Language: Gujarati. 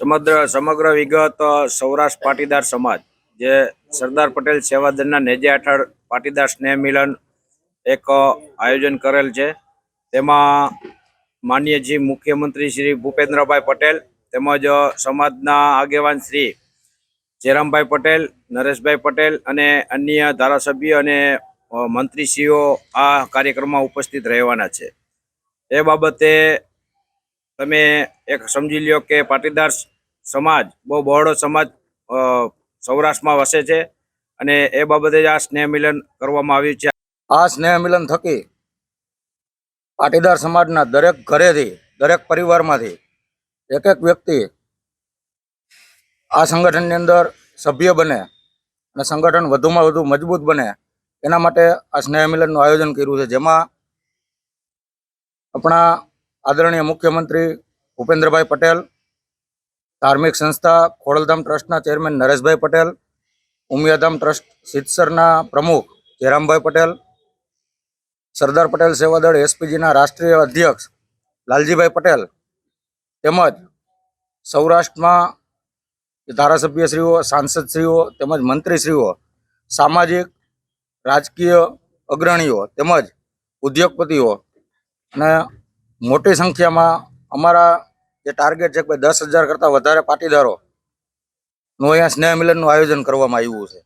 સમગ્ર સમગ્ર વિગત સૌરાષ્ટ્ર પાટીદાર સમાજ, જે સરદાર પટેલ સેવાદળના નેજા હેઠળ પાટીદાર સ્નેહ મિલન એક આયોજન કરેલ છે. તેમાં માનનીય જી મુખ્યમંત્રી શ્રી ભૂપેન્દ્રભાઈ પટેલ તેમજ સમાજના આગેવાન શ્રી જયરામભાઈ પટેલ, નરેશભાઈ પટેલ અને અન્ય ધારાસભ્ય અને મંત્રીશ્રીઓ આ કાર્યક્રમમાં ઉપસ્થિત રહેવાના છે. એ બાબતે તમે એક સમજી લ્યો કે પાટીદાર સમાજ, બહુ બહોળો સમાજ સૌરાષ્ટ્રમાં વસે છે અને એ બાબતે જ આ સ્નેહ મિલન કરવામાં આવ્યું છે. આ સ્નેહ મિલન થકી પાટીદાર સમાજના દરેક ઘરેથી, દરેક પરિવારમાંથી એક એક વ્યક્તિ આ સંગઠનની અંદર સભ્ય બને અને સંગઠન વધુમાં વધુ મજબૂત બને એના માટે આ સ્નેહ મિલનનું આયોજન કર્યું છે. જેમાં આપણા આદરણીય મુખ્યમંત્રી ભૂપેન્દ્રભાઈ પટેલ, ધાર્મિક સંસ્થા ખોડલધામ ટ્રસ્ટના ચેરમેન નરેશભાઈ પટેલ, ઉમિયાધામ ટ્રસ્ટ સિદ્ધસરના પ્રમુખ જયરામભાઈ પટેલ, સરદાર પટેલ સેવાદળ એસપીજીના રાષ્ટ્રીય અધ્યક્ષ લાલજીભાઈ પટેલ તેમજ સૌરાષ્ટ્રમાં ધારાસભ્યશ્રીઓ, સાંસદશ્રીઓ તેમજ મંત્રીશ્રીઓ, સામાજિક, રાજકીય અગ્રણીઓ તેમજ ઉદ્યોગપતિઓ અને મોટી સંખ્યામાં અમારા જે ટાર્ગેટ છે કે દસ હજાર કરતાં વધારે પાટીદારો નું અહીંયા સ્નેહ મિલનનું આયોજન કરવામાં આવ્યું છે.